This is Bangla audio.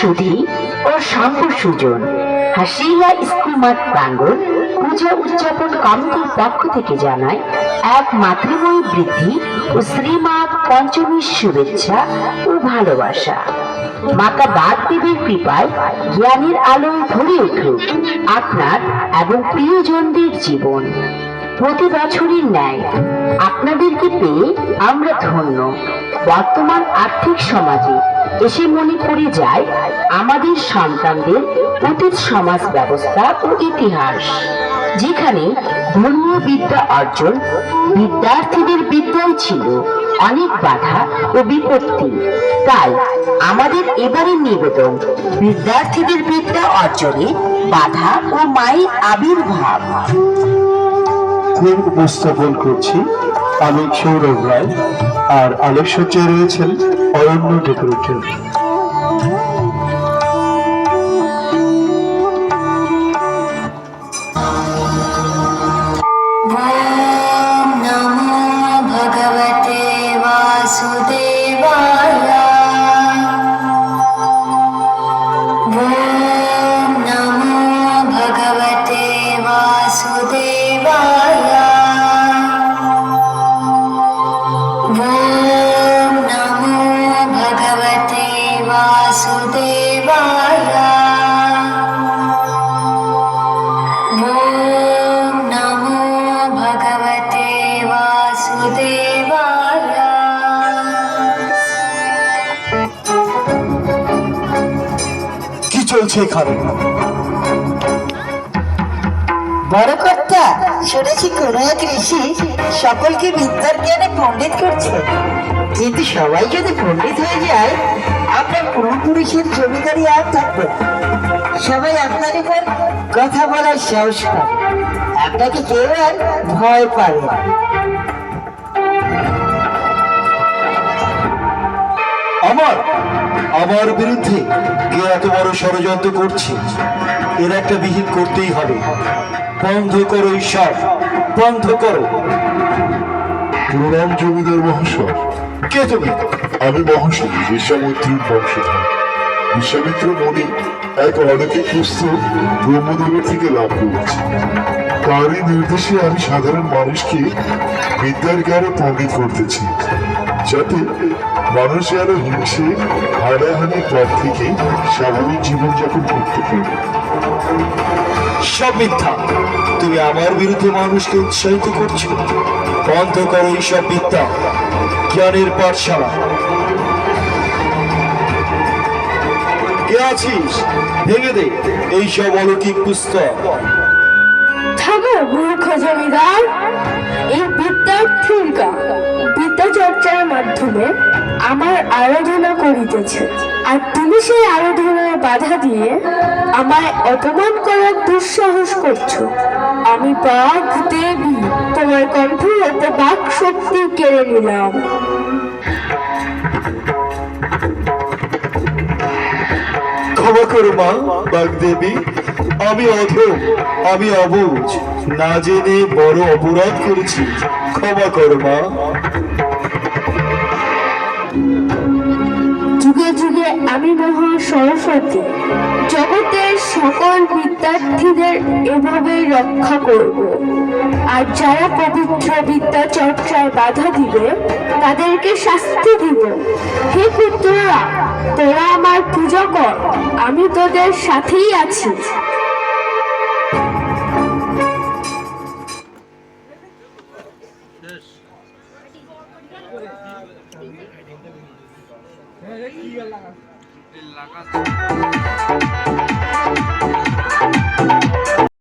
সুধী ও শান্ত সুজন। হাসিয়া স্কুল মাঠ প্রাঙ্গণ পূজা উদযাপন কমিটির পক্ষ থেকে জানায়, এক মাতৃময়ী বৃদ্ধি ও শ্রীমাত পঞ্চমীর শুভেচ্ছা ও ভালোবাসা। মাতা বাদ দেবীর কৃপায় জ্ঞানের আলোয় ভরে উঠুক আপনার এবং প্রিয়জনদের জীবন। প্রতি বছরের ন্যায় আপনাদেরকে পেয়ে আমরা ধন্য। বর্তমান আর্থিক সমাজে এসে মনে পড়ে যায়, আমাদের সন্তানদের অতীত সমাজ ব্যবস্থা ও ইতিহাস, যেখানে ধর্মীয় বিদ্যা অর্জন বিদ্যার্থীদের বিদ্যায় ছিল অনেক বাধা ও বিপত্তি। তাই আমাদের এবারের নিবেদন, বিদ্যার্থীদের বিদ্যা অর্জনে বাধা ও মায়ের আবির্ভাব। থিম উপস্থাপন করছি আমি সৌরভ রায় আর আলোকসজ্জায় রয়েছেন অরণ্য ডেকোরেটর। চলছে এখানে বড় কর্তা শুনেছি কোন এক ঋষি সকলকে বিদ্যার জ্ঞানে পণ্ডিত করছে। কিন্তু সবাই যদি পণ্ডিত হয়ে যায় আপনার পূর্বপুরুষের জমিদারি আর থাকবে সবাই আপনার উপর কথা বলার সাহস পাবে আপনাকে কেউ আর ভয় পাবে না। আমার আমার বিরুদ্ধে কে এত বড় ষড়যন্ত্র করছে? এর একটা বিহিত করতেই হবে। বন্ধ করো ঈশ্বর বন্ধ করো। প্রণাম জমিদার মহাশয়। কে তুমি আমি মহাশয় বিশ্বামিত্রের বংশধর। বিশ্বামিত্র মণি এক অলৌকিক পুস্তক ব্রহ্মদেবের থেকে লাভ করেছি। তারই নির্দেশে আমি সাধারণ মানুষকে বিদ্যার জ্ঞানে পণ্ডিত করতেছি, যাতে মানুষ যেন হিংসে, হানাহানির পথ থেকে স্বাভাবিক জীবনযাপন করতে পারে। সব মিথ্যা। তুমি আমার বিরুদ্ধে মানুষকে উৎসাহিত করছ। বন্ধ করো এইসব বিদ্যা জ্ঞানের পাঠশালা। কে আছিস? ভেঙে দে। এইসব অলৌকিক পুস্তক। থামো, মূর্খ জমিদার। এই বিদ্যার্থীর বিদ্যা চর্চার মাধ্যমে আমার আরাধনা করিতেছে। আর তুমি সেই আরাধনায় বাধা দিয়ে আমায় অপমান করার দুঃসাহস করছ। আমি বাঘ দেবী, তোমার কণ্ঠ হতে বাক শক্তি কেড়ে নিলাম। ক্ষমা করো মা, বাগদেবী। আমি অধম, আমি অবুজ। না জেনে বড় অপরাধ করেছি, ক্ষমা করো মা। যুগে যুগে আমি মহা সরস্বতী। সকল বিদ্যার্থীদের এভাবে রক্ষা করব। আর যারা পবিত্র বিদ্যা চর্চায় বাধা দিবে, তাদেরকে শাস্তি দিব। হে পুত্ররা, তোরা আমার পূজা কর, আমি তোদের সাথেই আছি। লাগা